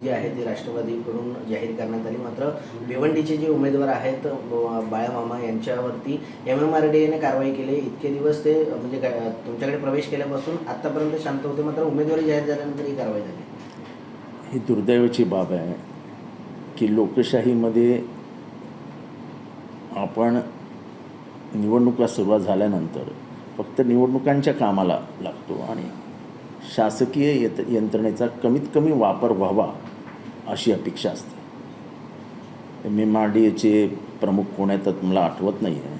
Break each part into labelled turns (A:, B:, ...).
A: जे आहे ते राष्ट्रवादीकडून जाहीर करण्यात आली. मात्र भिवंडीचे जे उमेदवार आहेत बाळामामा यांच्यावरती एम एम आर डी एने कारवाई केली. इतके दिवस ते म्हणजे तुमच्याकडे प्रवेश केल्यापासून आत्तापर्यंत शांत होते. मात्र उमेदवारी जाहीर झाल्यानंतर ही कारवाई झाली.
B: ही दुर्दैवाची बाब आहे की लोकशाहीमध्ये आपण निवडणुका सुरुवात झाल्यानंतर फक्त निवडणुकांच्या कामाला लागतो आणि शासकीय यत यंत्रणेचा कमीत कमी वापर व्हावा अशी अपेक्षा असते. एम एम आर डी एचे प्रमुख कोण आहेत तर मला आठवत नाही आहे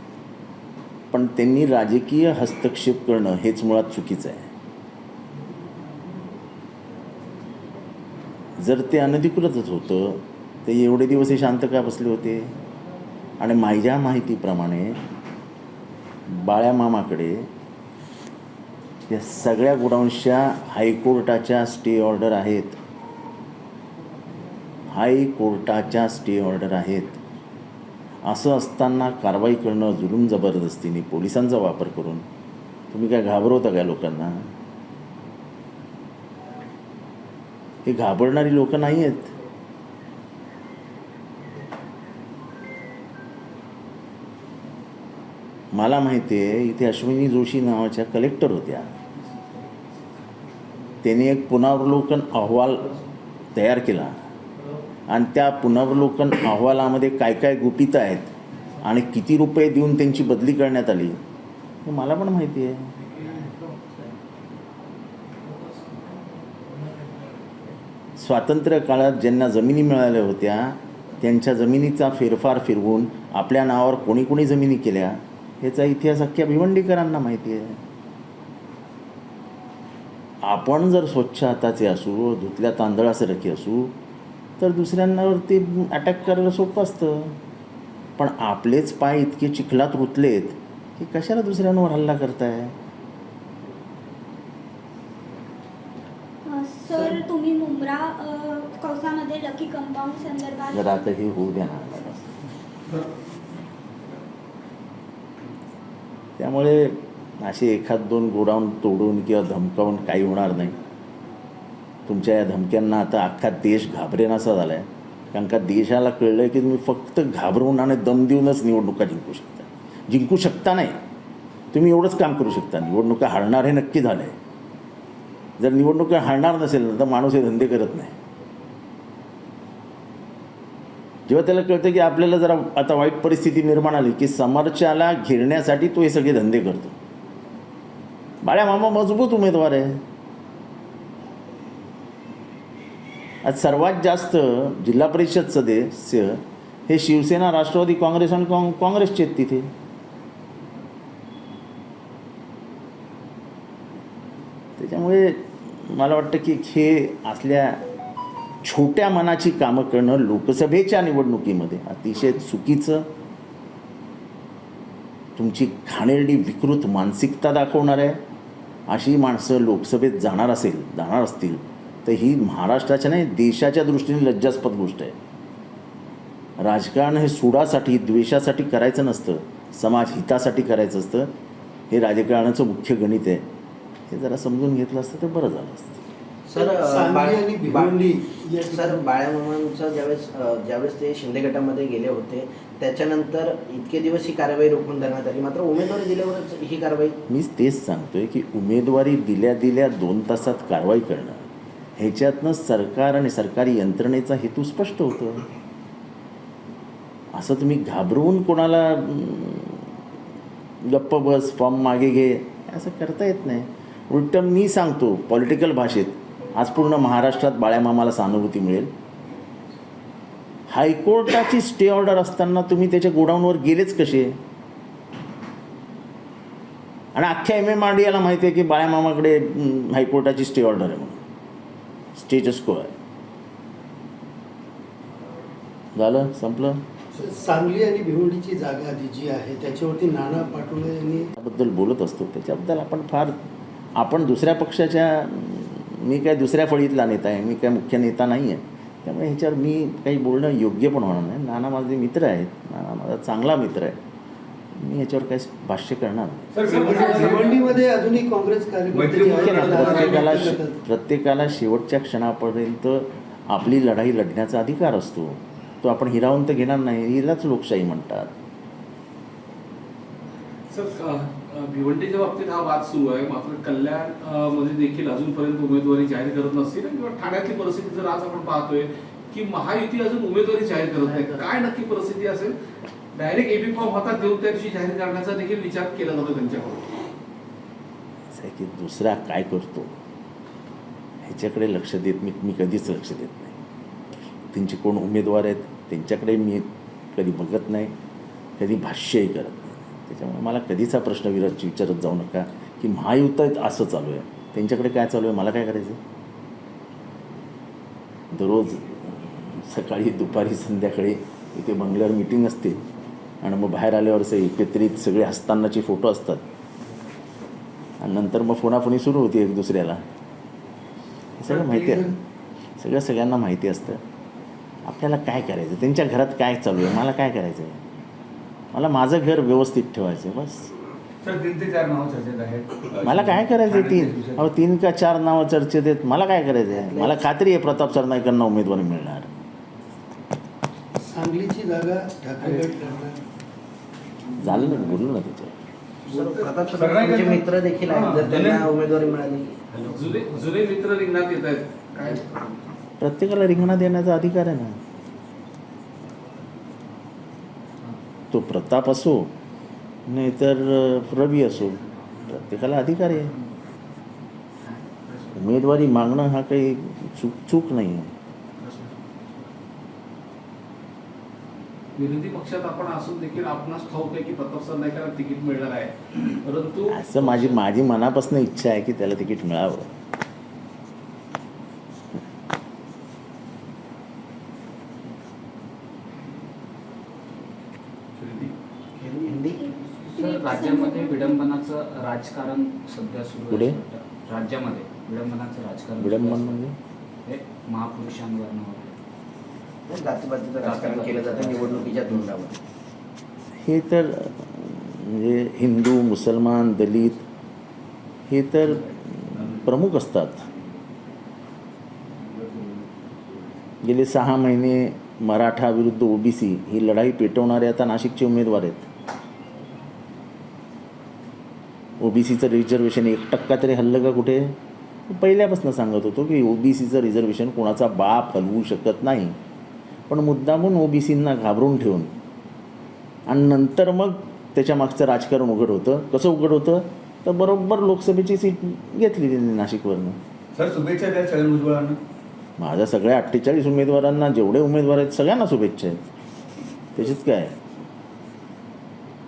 B: पण त्यांनी राजकीय हस्तक्षेप करणं हेच मुळात चुकीचं आहे. जर ते अनधिकृतच होतं ते एवढे दिवस हे शांत का बसले होते? आणि माझ्या माहितीप्रमाणे बाळ्या मामाकडे या सगळ्या गोडाऊन्सच्या हायकोर्टाच्या स्टे ऑर्डर आहेत. हायकोर्टाच्या स्टे ऑर्डर आहेत. असं असताना कारवाई करणं जुलूम जबरदस्तीने पोलिसांचा वापर करून. तुम्ही काय घाबरवता काय लोकांना? हे घाबरणारी लोक नाही आहेत मला माहिती आहे इथे अश्विनी जोशी नावाच्या कलेक्टर होत्या. त्याने एक पुनरावलोकन अहवाल तयार केला. आणि त्या पुनर्वलोकन अहवालामध्ये काय काय गुपित आहेत आणि किती रुपये देऊन त्यांची बदली करण्यात आली हे मला पण माहिती आहे. स्वातंत्र्य काळात ज्यांना जमिनी मिळाल्या होत्या त्यांच्या जमिनीचा फेरफार फिरवून आपल्या नावावर कोणी कोणी जमिनी केल्या ह्याचा इतिहास अख्ख्या भिवंडीकरांना माहिती आहे. आपण जर स्वच्छ हाताचे असू धुतल्या तांदळासारखे असू तर दुसऱ्यांवरती अटॅक करायला सोपं असतं. पण आपलेच पाय इतके चिखलात रुतलेत की कशाला दुसऱ्यांवर हल्ला करताय?
C: सर तुम्ही मुंब्रा कौसामध्ये लकी कंपाऊंड संदर्भात
B: जर आता हे होऊ द्या ना. त्यामुळे असे एखाद दोन गोडाऊन तोडून किंवा धमकावून काही होणार नाही. तुमच्या या धमक्यांना आता अख्खा देश घाबरेनासा झाला आहे कारण का देशाला कळलं आहे की तुम्ही फक्त घाबरवून आणि दम देऊनच निवडणुका जिंकू शकता. जिंकू शकता नाही. तुम्ही एवढंच काम करू शकता. निवडणुका हारणार हे नक्की झालं. आहे जर निवडणुका हारणार नसेल ना तर माणूस हे धंदे करत नाही. जेव्हा त्याला कळतं की आपल्याला जरा आता वाईट परिस्थिती निर्माण आली की समोरच्याला घेरण्यासाठी तो हे सगळे धंदे करतो. बाळ्या मामा मजबूत उमेदवार आहे. आज सर्वात जास्त जिल्हा परिषद सदस्य हे शिवसेना राष्ट्रवादी काँग्रेस आणि काँग काँग्रेसचे आहेत तिथे. त्याच्यामुळे मला वाटतं की हे असल्या छोट्या मनाची कामं करणं लोकसभेच्या निवडणुकीमध्ये अतिशय चुकीचं. तुमची घाणेरडी विकृत मानसिकता दाखवणार आहे. अशी माणसं लोकसभेत जाणार असेल जाणार असतील तर ही महाराष्ट्राच्या नाही देशाच्या दृष्टीने लज्जास्पद गोष्ट आहे. राजकारण हे सुडासाठी द्वेषासाठी करायचं नसतं. समाज हितासाठी करायचं असतं. हे राजकारणाचं मुख्य गणित आहे. हे जरा समजून घेतलं असतं तर बरं झालं असतं.
A: सर सर बाळामामांचं ज्यावेळेस ज्यावेळेस ते शिंदे गटामध्ये गेले होते त्याच्यानंतर इतके दिवस ही कारवाई रोखून धरण्यात आली. मात्र उमेदवारी दिल्यावरच ही कारवाई
B: मीच तेच सांगतोय की उमेदवारी दिल्या दिल्या दोन तासात कारवाई करणं ह्याच्यातनं सरकार आणि सरकारी यंत्रणेचा हेतू स्पष्ट होतो असं तुम्ही घाबरवून कोणाला गप्प बस फॉर्म मागे घे असं करता येत नाही. उलट मी सांगतो पॉलिटिकल भाषेत आज पूर्ण महाराष्ट्रात बाळ्यामामाला सहानुभूती मिळेल. हायकोर्टाची स्टे ऑर्डर असताना तुम्ही त्याच्या गोडाऊनवर गेलेच कसे? आणि अख्ख्या एम एम आर डी याला माहिती आहे की बाळ्यामामाकडे हायकोर्टाची स्टे ऑर्डर आहे म्हणून. स्टेटस को आहे. झालं? संपलं?
D: सांगली आणि भिवंडीची जागा जी जी आहे त्याच्यावरती नाना पाटोले यांनी
B: त्याबद्दल बोलत असतो. त्याच्याबद्दल आपण फार आपण दुसऱ्या पक्षाच्या मी काय दुसऱ्या फळीतला नेता आहे. मी काय मुख्य नेता नाही आहे. त्यामुळे ह्याच्यावर मी काही बोलणं योग्य पण होणार नाही. नाना माझे मित्र आहेत. नाना माझा चांगला मित्र आहे. मी ह्याच्यावर काही भाष्य करणार
D: भिवंडीमध्ये अजूनही काँग्रेस कार्यकर्ते जे
B: ठीक आहे
D: आहेत,
B: ना, प्रत्येकाला. प्रत्येकाला शेवटच्या क्षणापर्यंत आपली लढाई लढण्याचा अधिकार असतो. तो आपण हिरावून तर घेणार नाही हिलाच लोकशाही म्हणतात.
E: भिवंडीच्या बाबतीत हा वाद सुरू आहे. मात्र कल्याणमध्ये देखील अजूनपर्यंत उमेदवारी जाहीर करत नसतील किंवा ठाण्यातली परिस्थिती जर आज आपण पाहतोय की महायुती अजून उमेदवारी जाहीर करत नाही. काय नक्की परिस्थिती असेल? डायरेक्ट एबी फॉर्म हातात देऊन त्या दिवशी जाहीर करण्याचा देखील विचार केला जातो त्यांच्याकडून.
B: असं आहे की दुसरा काय करतो? ह्याच्याकडे लक्ष देत मी मी कधीच लक्ष देत नाही. त्यांचे कोण उमेदवार आहेत? त्यांच्याकडे मी कधी बघत नाही कधी भाष्यही करत नाही. त्याच्यामुळे मला कधीच हा प्रश्न विराज विचारत जाऊ नका की महायुत आहेत असं चालू आहे. त्यांच्याकडे काय चालू आहे? मला काय करायचं? दररोज सकाळी दुपारी संध्याकाळी इथे बंगल्यावर मिटिंग असते. आणि मग बाहेर आल्यावर असे एकत्रित सगळे हसतानाचे फोटो असतात. आणि नंतर मग फोनाफोनी सुरू होती एक दुसऱ्याला. सगळं माहिती आहे. सगळं सगळ्यांना माहिती असतं. आपल्याला काय करायचं? त्यांच्या घरात काय चालू आहे? मला काय करायचं आहे मला माझं घर व्यवस्थित ठेवायचं आहे बस मला काय करायचं आहे तीन. अहो तीन का चार नावं चर्चेत आहेत? मला काय करायचं आहे मला खात्री आहे प्रताप सरनाईकांना उमेदवारी मिळणार.
D: सांगलीची जागा ठाकरे गट लढणार
B: झालं ना बोलू ना त्याच्यावर.
A: सर, प्रताप सरनाईकांचे मित्र देखील आहेत जर त्यांना उमेदवारी मिळाली.
E: जुने जुने मित्र रिंगणात येत आहेत. काय?
B: प्रत्येकाला रिंगणात देण्याचा अधिकार आहे ना. तो प्रताप असो नाहीतर रवी असो प्रत्येकाला अधिकार आहे. उमेदवारी मागणं हा काही चूक चूक नाही आहे
E: विरोधी पक्षात आपण असून देखील आपणास ठाऊक आहे की प्रताप सरनाईकांना तिकीट मिळणार आहे परंतु
B: असं माझी माझी मनापासून इच्छा आहे की त्याला तिकीट मिळावं
A: हिंदी
F: सर राज्यामध्ये विडंबनाचं राजकारण सध्या सुरू
B: पुढे?
F: आहे. राज्यामध्ये विडंबनाचं राजकारण
B: विडंबन. म्हणजे
F: हे महापुरुषांवर.
A: जातीपातीचं राजकारण केलं जातं निवडणुकीच्या तोंडावर.
B: हे तर म्हणजे हिंदू मुसलमान दलित हे तर प्रमुख असतात. गेले सहा महिने मराठा विरुद्ध ओबीसी ही लढाई पेटवणारे आता नाशिकचे उमेदवार आहेत. ओबीसीचं रिझर्वेशन एक टक्का तरी हल्लं का कुठे? पहिल्यापासून सांगत होतो की ओबीसीचं रिझर्वेशन कोणाचा बाप हलवू शकत नाही. पण मुद्दामून ओबीसींना घाबरून ठेवून. आणि नंतर मग त्याच्या मागचं राजकारण उघड होतं. कसं उघड होतं? तर बरोबर लोकसभेची सीट घेतली त्यांनी नाशिकवरनं.
G: सर शुभेच्छा द्या छगन भुजबळांना
B: माझ्या सगळ्या अठ्ठेचाळीस उमेदवारांना जेवढे उमेदवार आहेत सगळ्यांना शुभेच्छा आहेत. त्याच्यात काय?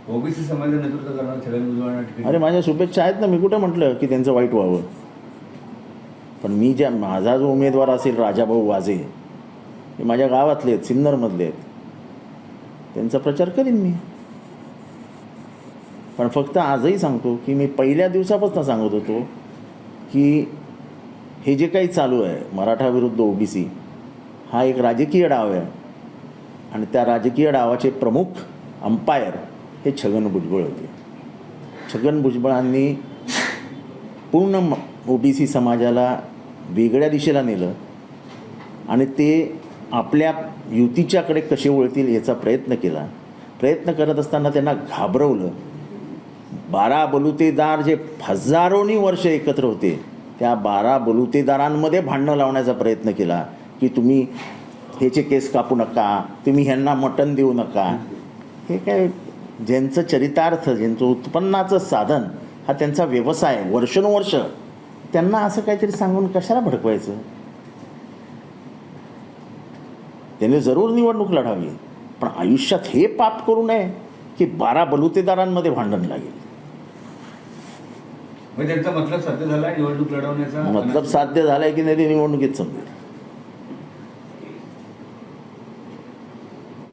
G: ओबीसी समाजाचं नेतृत्व करणार छगन भुजबळांना तिकीट
B: अरे माझ्या शुभेच्छा आहेत ना. मी कुठं म्हटलं की त्यांचं वाईट व्हावं? पण मी ज्या माझा जो उमेदवार असेल राजाभाऊ वाजे हे माझ्या गावातले आहेत सिन्नरमधले आहेत. त्यांचा प्रचार करीन मी. पण फक्त आजही सांगतो की मी पहिल्या दिवसापासून सांगत होतो की हे जे काही चालू आहे मराठा विरुद्ध ओबीसी हा एक राजकीय डाव आहे. आणि त्या राजकीय डावाचे प्रमुख अंपायर हे छगन भुजबळ होते. छगन भुजबळांनी पूर्ण ओबीसी समाजाला वेगळ्या दिशेला नेलं. आणि ते आपल्या युतीच्याकडे कसे वळतील याचा प्रयत्न केला. प्रयत्न करत असताना त्यांना घाबरवलं. बारा बलुतेदार जे हजारोनी वर्ष एकत्र होते त्या बारा बलुतेदारांमध्ये भांडणं लावण्याचा प्रयत्न केला की तुम्ही ह्याचे केस कापू नका तुम्ही ह्यांना मटण देऊ नका. हे काय ज्यांचं चरितार्थ ज्यांचं उत्पन्नाचं साधन हा त्यांचा व्यवसाय वर्षानुवर्ष त्यांना असं काहीतरी सांगून कशाला भडकवायचं? त्याने जरूर निवडणूक लढावी. पण आयुष्यात हे पाप करू नये की बारा बलुतेदारांमध्ये भांडण लागेल.
G: म्हणजे त्यांचा मतलब साध्य झाला निवडणूक लढवण्याचा?
B: मतलब साध्य झालंय की नाही ते निवडणुकीत समजेल.